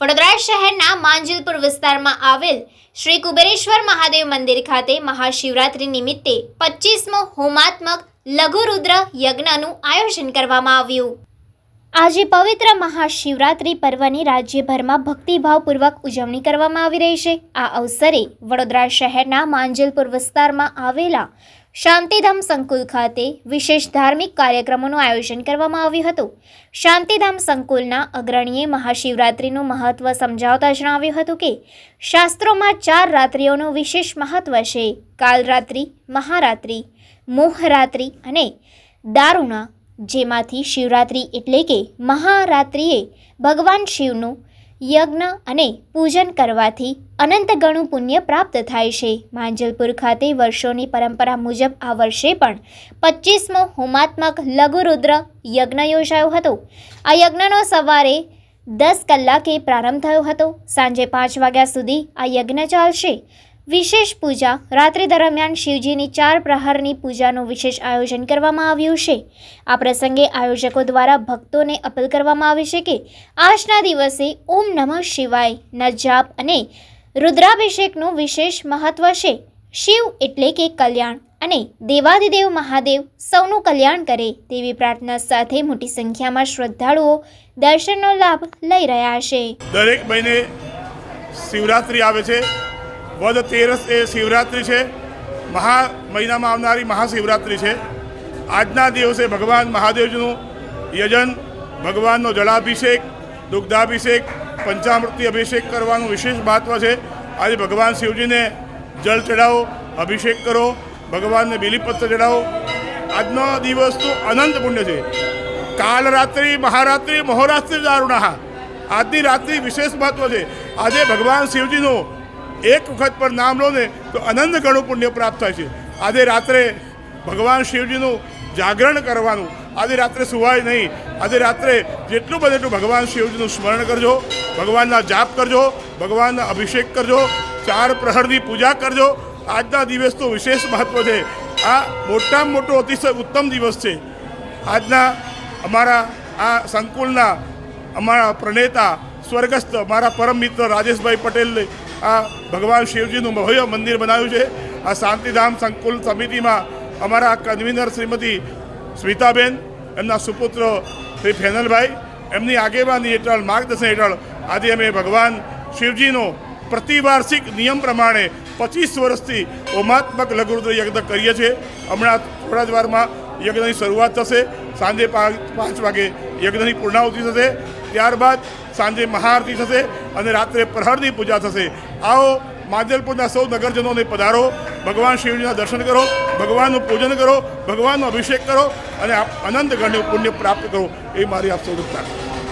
વડોદરા શહેરના માંજલપુર વિસ્તારમાં આવેલ શ્રી કુબેરેશ્વર મહાદેવ મંદિર ખાતે મહાશિવરાત્રી નિમિત્તે પચીસમો હોમાત્મક લઘુરુદ્ર યજ્ઞનું આયોજન કરવામાં આવ્યું. આજે પવિત્ર મહાશિવરાત્રિ પર્વની રાજ્યભરમાં ભક્તિભાવપૂર્વક ઉજવણી કરવામાં આવી રહી છે. આ અવસરે વડોદરા શહેરના માંજલપુર વિસ્તારમાં આવેલા શાંતિધામ સંકુલ ખાતે વિશેષ ધાર્મિક કાર્યક્રમોનું આયોજન કરવામાં આવ્યું હતું. શાંતિધામ સંકુલના અગ્રણીએ મહાશિવરાત્રિનું મહત્વ સમજાવતા જણાવ્યું હતું કે, શાસ્ત્રોમાં ચાર રાત્રિઓનું વિશેષ મહત્વ છે. કાલરાત્રિ, મહારાત્રિ, મોહરાત્રિ અને દારૂણા જેમાંથી શિવરાત્રિ એટલે કે મહારાત્રિએ ભગવાન શિવનું યજ્ઞ અને પૂજન કરવાથી અનંત ગણું પુણ્ય પ્રાપ્ત થાય છે. માંજલપુર ખાતે વર્ષોની પરંપરા મુજબ આ વર્ષે પણ પચીસમો હોમાત્મક લઘુરુદ્ર યજ્ઞ યોજાયો હતો. આ યજ્ઞનો સવારે દસ કલાકે પ્રારંભ થયો હતો. સાંજે પાંચ વાગ્યા સુધી આ યજ્ઞ ચાલશે. વિશેષ પૂજા રાત્રિ દરમિયાન શિવજીની ચાર પ્રહારની પૂજાનું વિશેષ આયોજન કરવામાં આવ્યું છે. આ પ્રસંગે આયોજકો દ્વારા ભક્તોને અપીલ કરવામાં આવી છે કે આજના દિવસે ઓમ નમઃ શિવાય ના જાપ અને રુદ્રાભિષેકનું વિશેષ મહત્વ છે. શિવ એટલે કે કલ્યાણ અને દેવાધિદેવ મહાદેવ સૌનું કલ્યાણ કરે તેવી પ્રાર્થના સાથે મોટી સંખ્યામાં શ્રદ્ધાળુઓ દર્શનનો લાભ લઈ રહ્યા છે. દરેક મહિને શિવરાત્રી આવે છે. વદ તેરસ એ શિવરાત્રિ છે. મહા મહિનામાં આવનારી મહાશિવરાત્રિ છે. આજના દિવસે ભગવાન મહાદેવજીનું યજન, ભગવાનનો જળાભિષેક, દુગ્ધાભિષેક, પંચામૃતિ અભિષેક કરવાનું વિશેષ મહત્વ છે. આજે ભગવાન શિવજીને જળ ચડાવો અભિષેક કરો, ભગવાનને બિલીપત્ર ચડાવો આજનો દિવસ તો અનંત પુણ્ય છે. કાલ રાત્રિ મહારાત્રિ મહોરાત્રિ દારુણા આજની રાત્રિ વિશેષ મહત્વ છે. આજે ભગવાન શિવજીનું એક વખત પર નામ લો ને તો અનંત ગણું પુણ્ય પ્રાપ્ત થાય છે. આજે રાત્રે ભગવાન શિવજીનું જાગરણ કરવાનું, આજે રાત્રે સુવાય નહીં, આજે રાત્રે જેટલું બને એટલું ભગવાન શિવજીનું સ્મરણ કરજો, ભગવાનના જાપ કરજો, ભગવાનના અભિષેક કરજો, ચાર પ્રહરની પૂજા કરજો. આજના દિવસ તો વિશેષ મહત્વ છે. આ મોટામાં મોટો અતિશય ઉત્તમ દિવસ છે. આજના અમારા આ સંકુલના અમારા પ્રણેતા, સ્વર્ગસ્થ મારા પરમ મિત્ર રાજેશભાઈ પટેલે આ ભગવાન શિવજીનું ભવ્ય મંદિર બનાવ્યું છે. આ શાંતિધામ સંકુલ સમિતિમાં અમારા કન્વીનર શ્રીમતી સ્મિતાબેન, એમના સુપુત્ર શ્રી ફેનલભાઈ, એમની આગેવાની હેઠળ, માર્ગદર્શન હેઠળ આજે અમે ભગવાન શિવજીનો પ્રતિવાર્ષિક નિયમ પ્રમાણે પચીસ વર્ષથી ઓમાત્મક લઘુરુદ્ર યજ્ઞ કરીએ છીએ. હમણાં થોડા જ વારમાં યજ્ઞની શરૂઆત થશે. સાંજે પાંચ વાગે યજ્ઞની પૂર્ણાહુતિ થશે. ત્યારબાદ સાંજે મહાઆરતી થશે અને રાત્રે પ્રહરની પૂજા થશે. આવો માંજલપુરના સૌ નગરજનોને પધારો. ભગવાન શિવજીના દર્શન કરો, ભગવાનનું પૂજન કરો, ભગવાનનો અભિષેક કરો અને આપ અનંત પુણ્ય પ્રાપ્ત કરો. એ મારી આપ સૌ પ્રાર્થના.